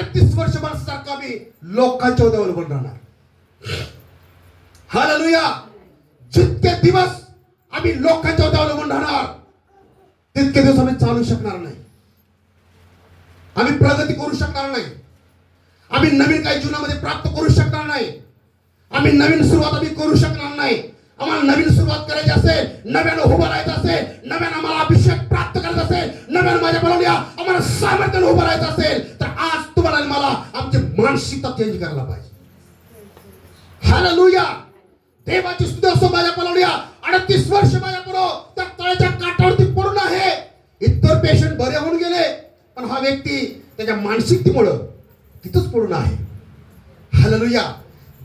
अडतीस वर्ष माणसासारखं मी लोकांच्या अवलंबून राहणार. हा लुया जितके दिवस आम्ही लोकांच्या अवलंबून राहणार तितके दिवस आम्ही चालू शकणार नाही. आम्ही प्रगती करू शकणार नाही. आम्ही नवीन काही जीवनामध्ये प्राप्त करू शकणार नाही. आम्ही नवीन सुरुवात आम्ही करू शकणार नाही. आम्हाला नवीन सुरुवात करायची असेल नव्यानं उभं राहायचं असेल नव्यानं आम्हाला अभिषेक प्राप्त करायचा असेल नव्यानं माझ्या बनवल्या आम्हाला सामर्थ्यानं उभं राहायचं असेल तर आज तुम्हाला आणि मला आमची मानसिकता चेंज करायला पाहिजे. हालेलुया देवाची सुद्धा असो माझ्या पलवड्या अडतीस वर्ष माझ्या पुढं त्या तळ्याच्या काठावरती पडून आहे. इतर पेशंट बरे होऊन गेले पण हा व्यक्ती त्याच्या मानसिकतेमुळं तिथंच पडून आहे. हालेलुया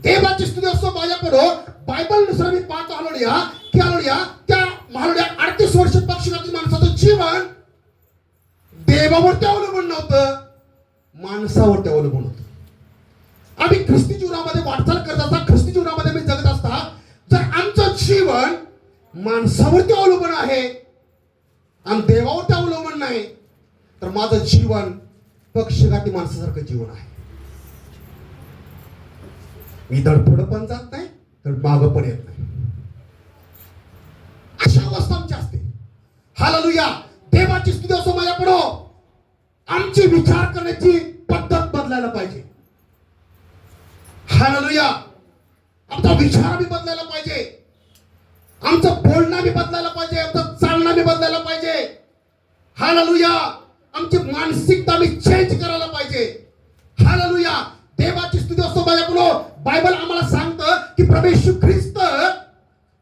देवाची स्तुती असो माझ्या पुढं बायबलनुसार मी पाहतो हलोडिया की हलोडिया त्या महालोड्या अडतीस वर्ष पक्षी माणसाचं जीवन देवावरती अवलंबून नव्हतं माणसावरती अवलंबून होतं. आम्ही ख्रिस्ती जीवनामध्ये वाटचाल करत असता ख्रिस्ती जीवनामध्ये मी जगत असता जर आमचं जीवन माणसावरती अवलंबून आहे आणि देवावरती अवलंबून नाही तर माझं जीवन पक्षघाती माणसासारखं जीवन आहे. मी धड पुढं पण जात नाही तर मागं पण येत नाही. अशा अवस्था आमची असते. हालेलुया. देवाची स्तुती असो माझ्या पुढं आमची विचार करण्याची पद्धत बदलायला पाहिजे. हालेलुया. आमचा विचार बी बदलायला पाहिजे. आमचं बोलणं बी बदलायला पाहिजे. आमचं चालणं बी बदलायला पाहिजे. हालेलुया. आमची मानसिकता मी चेंज करायला पाहिजे. हालेलुया. देवाची स्तुती असतो माझ्याकडं बायबल आम्हाला सांगतं की प्रवेश ख्रिस्त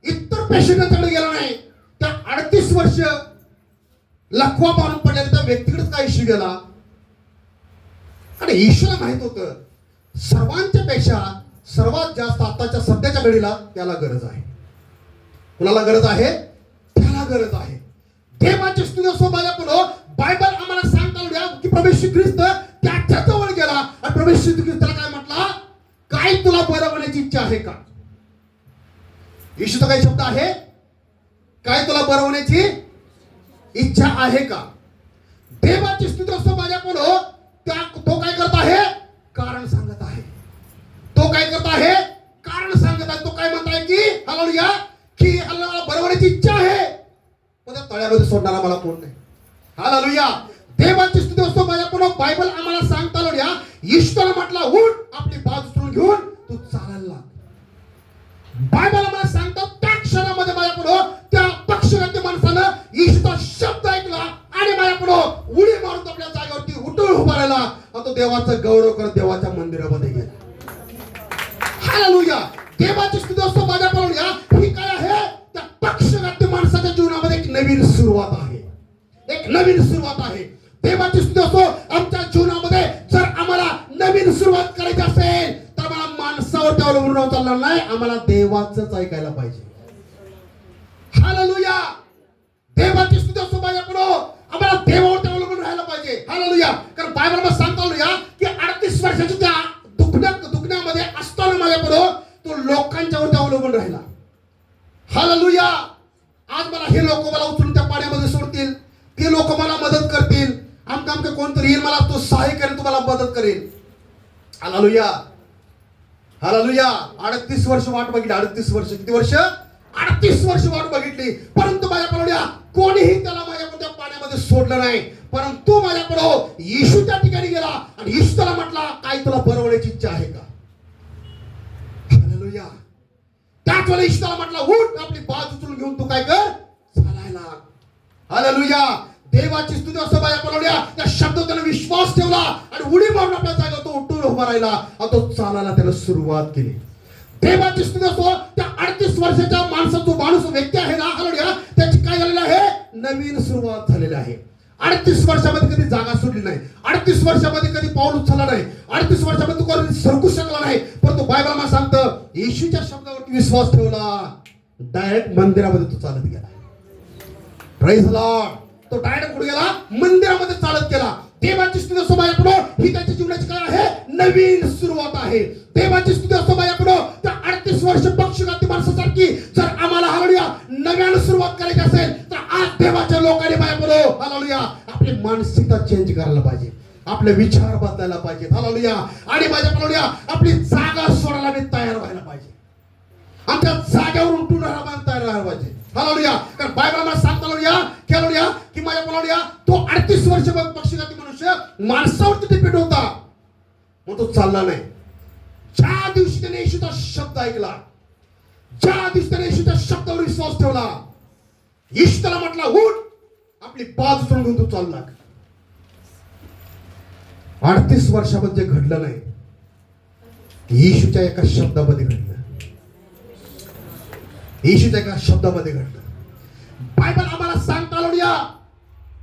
इतर पेशंटकडे गेला नाही. तर अडतीस वर्ष लखवा पाहून पडल्यानंतर त्या व्यक्तीकडेच काय इश्यू गेला. आणि ईश्वर माहीत होतं सर्वांच्या पेक्षा सर्वात जास्त आताच्या सध्याच्या घडीला त्याला गरज आहे. कुणाला गरज आहे? त्याला गरज आहे. देवाचे स्तुती असो माझ्याकडं बायबल आम्हाला सांगता उद्या की प्रवेश ख्रिस्त त्याच्याजवळ गेला आणि प्रवेश श्री ख्रिस्ताला काय म्हटला? काय तुला बरं होण्याची इच्छा आहे का? येशूचा काही शब्द आहे? काय तुला बरं होण्याची इच्छा आहे का? देवाची स्तुती असतो माझ्या पुढं पण सोडणारा मला कोण नाही. हा हालेलुया. देवाची स्तुती असतो. माझ्याकडून बायबल आम्हाला सांगता लोड्या ईश्वर म्हटला उठ आपली बाजू उचलून घेऊन तू चालायला लाग. बायबल आम्हाला सांगतो त्या क्षणामध्ये माझ्याकडं त्या पक्षघाती माणसानं ईश्वर शब्द ऐकला आणि माझ्याकडं उडी मारून आपल्या जागेवरती उठून उभा राहिला. आणि तो देवाचा गौरव करत देवाच्या मंदिरामध्ये गेला. हा हालेलुया. देवाची स्तुती असतो. माझ्या पाहुण्या ही नवीन सुरुवात आहे. देवाची स्तुती असतो आमच्या जीवनामध्ये जर आम्हाला नवीन सुरुवात करायची असेल तर आम्हाला माणसावरती अवलंबून राहून चालणार नाही. आम्हाला देवाचंच ऐकायला पाहिजे. हालेलुया! देवाची स्तुती असतो माझ्याकडं आम्हाला देवावरती अवलंबून राहायला पाहिजे. हालेलुया! कारण बायबल मदत करेल हालालुया. हालालुया. अडतीस वर्ष वाट बघितली. अडतीस वर्ष. किती वर्ष? अडतीस वर्ष वाट बघितली. परंतु माझ्या पडल्या कोणीही त्याला माझ्या पाण्यामध्ये सोडलं नाही. परंतु माझ्याकडं येशू त्या ठिकाणी गेला आणि येशू त्याला म्हटला काय तुला बरवण्याची इच्छा आहे का? हालेलुया. त्याच वेळेला येशू त्याला म्हटला उठ आपली बाज उचलून घेऊन तू काय कर? चालायला. हालेलुया. देवाची स्तुती असं बाया बनवल्या त्या शब्दात त्याने विश्वास ठेवला आणि उडी मारून आपल्या जागा तो उठून उभा राहिला. आणि तो चालायला त्याला सुरुवात केली. देवाची स्तुती असो त्या अडतीस वर्षाच्या माणसाचा जो माणूस व्यक्ती आहे ना हलोड्या त्याची काय झालेलं आहे? नवीन सुरुवात झालेली आहे. अडतीस वर्षामध्ये कधी जागा सोडली नाही. अडतीस वर्षामध्ये कधी पाऊल उचलला नाही. अडतीस वर्षामध्ये तू कधी सरकू शकला नाही. परंतु बायबल मला सांगतं येशूच्या शब्दावरती विश्वास ठेवला. डायरेक्ट मंदिरामध्ये तो चालत गेला. लॉर्ड तो डायरेक्ट कुठे गेला मंदिरामध्ये चालत गेला. देवाची स्तुती असो माझ्याकडं ही त्याच्या जीवनाची काय आहे. नवीन सुरुवात आहे. देवाची स्तुती असो माझ्याकडं तर अडतीस वर्ष पक्षघाती माणसासारखी जर आम्हाला हलवूया नव्यानं सुरुवात करायची असेल तर आज देवाच्या लोकांनी माझ्याकडं हलवूया आपली मानसिकता चेंज करायला पाहिजे. आपले विचार बदलायला पाहिजे हालेलुया. आणि माझ्या हालेलुया आपली जागा सोडायला मी तयार व्हायला पाहिजे. आमच्या जागेवर उठून राहायला तयार राहायला पाहिजे. हालेलुया. कारण बायबल सांगता लावूया खेळूया माझ्या हालेलुया तो अडतीस वर्ष पक्षघाती मनुष्य माणसावरती डिपेंड होता. मग तो चालला नाही. ज्या दिवशी त्याने येशूचा शब्द ऐकला ज्या दिवशी त्याने येशूच्या शब्दावर विश्वास ठेवला येशू त्याला म्हटला उठ आपली पाच सोडून घेऊन तू चालला. अडतीस वर्षामध्ये घडलं नाही. येशूच्या एका शब्दामध्ये घडलं. येशूच्या एका शब्दामध्ये घडलं. बायबल आम्हाला सांगता आलो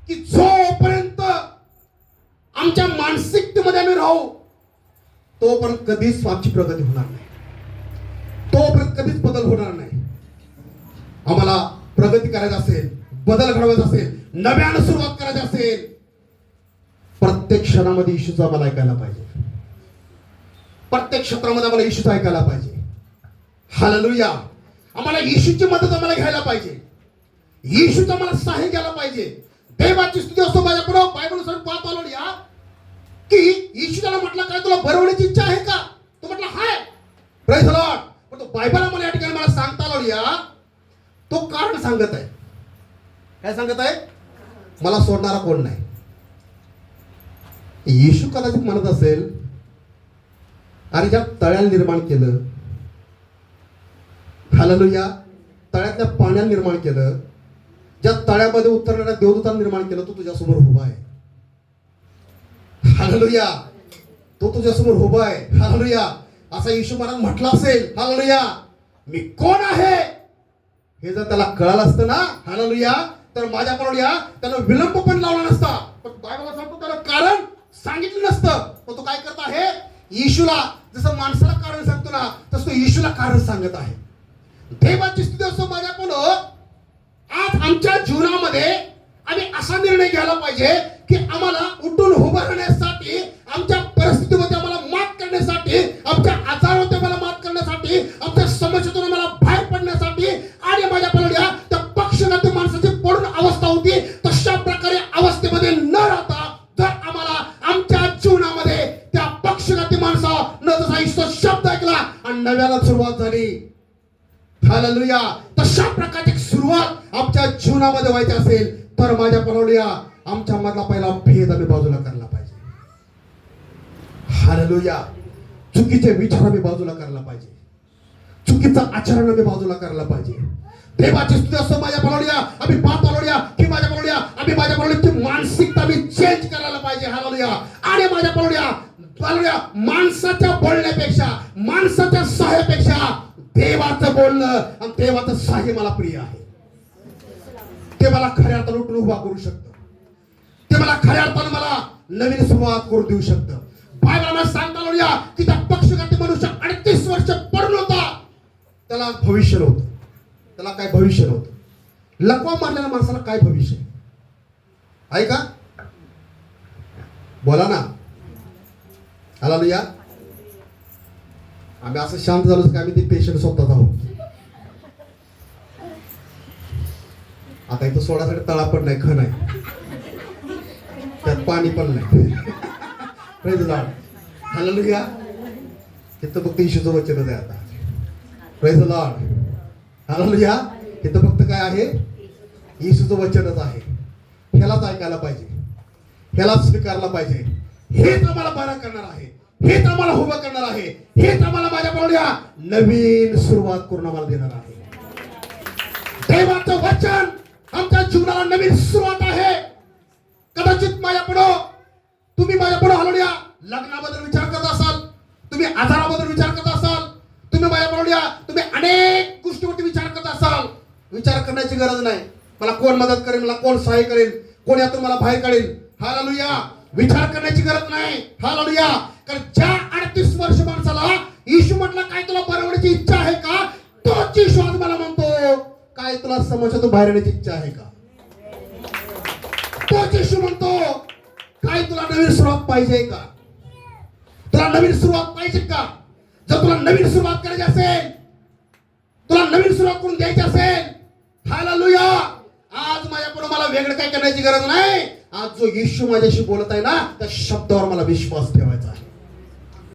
की जोपर्यंत आमच्या मानसिकतेमध्ये आम्ही राहू तोपर्यंत कधीच आमची प्रगती होणार नाही. तोपर्यंत कधीच बदल होणार नाही. आम्हाला प्रगती करायची असेल बदल घडवायचा असेल नव्यानं सुरुवात करायची असेल प्रत्येक क्षणामध्ये इशूचा आम्हाला ऐकायला पाहिजे. प्रत्येक क्षेत्रामध्ये आम्हाला इशूचा ऐकायला पाहिजे. हालेलुया. आम्हाला इशूची मदत आम्हाला घ्यायला पाहिजे. इशूचा आम्हाला सहाय्य घ्यायला पाहिजे. देवाची स्तुती असतो माझ्याकडं बायबल सर पाहत आलो या. की येशू म्हटलं काय तुला बरं इच्छा आहे का? तो म्हटलं हाय. प्रेस लॉर्ड पण तो बायबल मला या ठिकाणी मला सांगता आलो या. तो कारण सांगत आहे. काय सांगत आहे? मला सोडणारा कोण नाही. येशू कदाचित म्हणत असेल अरे ज्या तळ्याला निर्माण केलं हालेलुया तळ्यातल्या पाण्याला निर्माण केलं ज्या तळ्यामध्ये उतरणाऱ्या देवदूताला निर्माण केलं तो तुझ्यासमोर उभा आहे. हालेलुया. तो तुझ्यासमोर उभा आहे. हालेलुया. असा येशू महाराज म्हटला असेल हालेलुया. मी कोण आहे? हे जर त्याला कळालं असतं ना हालेलुया तर माझ्या या त्यानं विलंब पण लावला नसता. पण बायबल सांगतो त्याला कारण सांगितलं नसतं. पण तो काय करत आहे? येशूला जसं माणसाला कारण सांगतो ना तसं तो येशूला कारण सांगत आहे. देवाची स्तुती असतो माझ्या आज आमच्या जीवनामध्ये आम्ही असा निर्णय घ्यायला पाहिजे की आम्हाला उठून उभं राहण्यासाठी आमच्या परिस्थितीमध्ये आम्हाला मात करण्यासाठी आमच्या आजारामध्ये आम्हाला मात करण्यासाठी आमच्या समस्येतून आम्हाला बाहेर पडण्यासाठी आणि माझ्या पलड्या त्या पक्षघाती माणसाची पडून अवस्था होती तशा प्रकारे अवस्थेमध्ये न राहता जर आम्हाला आमच्या जीवनामध्ये त्या पक्षघाती माणसा न जसा शब्द ऐकला आणि नव्याला सुरुवात झाली. हालेलुया. तशा प्रकारची सुरुवात आमच्या जीवनामध्ये व्हायची असेल तर माझ्या परवडूया. आमच्या मधला पहिला भेद आम्ही बाजूला करायला पाहिजे. हालेलुया. चुकीचे विचार आम्ही बाजूला करायला पाहिजे. चुकीचं आचरण आम्ही बाजूला करायला पाहिजे. देवाची स्तुती असतो माझ्या पनवड्या आम्ही पाप पनवड्या की माझ्या पनवड्या आम्ही माझ्या पनवड्याची मानसिकता आम्ही चेंज करायला पाहिजे. हालेलुया. आणि माझ्या पनवड्या माणसाच्या बोलण्यापेक्षा माणसाच्या सहाय्यापेक्षा देवाचं बोलणं आणि देवाचं साह्य मला प्रिय आहे. ते मला खऱ्या अर्थानं उठून उभा करू शकतं. ते मला खऱ्या अर्थानं मला नवीन सुरुवात करून देऊ शकतं. बायबला सांगता लावूया की त्या पक्षघाती मनुष्य अडतीस वर्ष पडून होता. त्याला भविष्य नव्हतं. त्याला काय भविष्य नव्हतं. लकवा मारलेल्या माणसाला काय भविष्य? आहे का बोला ना. आला या? आम्ही असं शांत झालो की आम्ही ते पेशंट स्वतःच आहोत. आता इथं सोडासाठी तळा पण नाही खण आहे. त्यात पाणी पण नाही. प्रेज घ्या हालेलुया इथं फक्त इशूचं वचनच आहे आता. प्रेज लॉर्ड घ्या इथं फक्त काय आहे? येशूचं वचनच आहे. ह्यालाच ऐकायला पाहिजे. ह्यालाच स्वीकारला पाहिजे. हेच आम्हाला बरा करणार आहे. हेच आम्हाला उभं करणार आहे. हेच आम्हाला माझ्या पाहुण्या नवीन सुरुवात करून आम्हाला देणार आहे. देवाचं वचन आमच्या जीवनाला नवीन सुरुवात आहे. कदाचित माझ्या पुढं तुम्ही माझ्या पुढं हलवण्या लग्नाबद्दल विचार करत असाल तुम्ही आजाराबद्दल विचार करत असाल तुम्ही माझ्या पाहुण्या तुम्ही अनेक गोष्टीवरती विचार करत असाल. विचार करण्याची गरज नाही. मला कोण मदत करेल मला कोण सहाय्य करेल कोण यातून मला बाहेर काढेल? हालालुया. विचार करण्याची गरज नाही. हा लालूया कारण ज्या अडतीस वर्ष माणसाला येशू म्हटलं काय तुला बरवण्याची इच्छा आहे का? तोच येशू आज मला म्हणतो काय तुला समस्या तू बाहेर येण्याची इच्छा आहे का? तोच येशू म्हणतो काय तुला नवीन सुरुवात पाहिजे का? तुला नवीन सुरुवात पाहिजे का? जर तुला नवीन सुरुवात करायची असेल तुला नवीन सुरुवात करून द्यायची असेल हालेलुया! आज माझ्याकडून मला वेगळं काय करण्याची गरज नाही. आज जो येशू माझ्याशी बोलत आहे ना त्या शब्दावर मला विश्वास ठेवायचा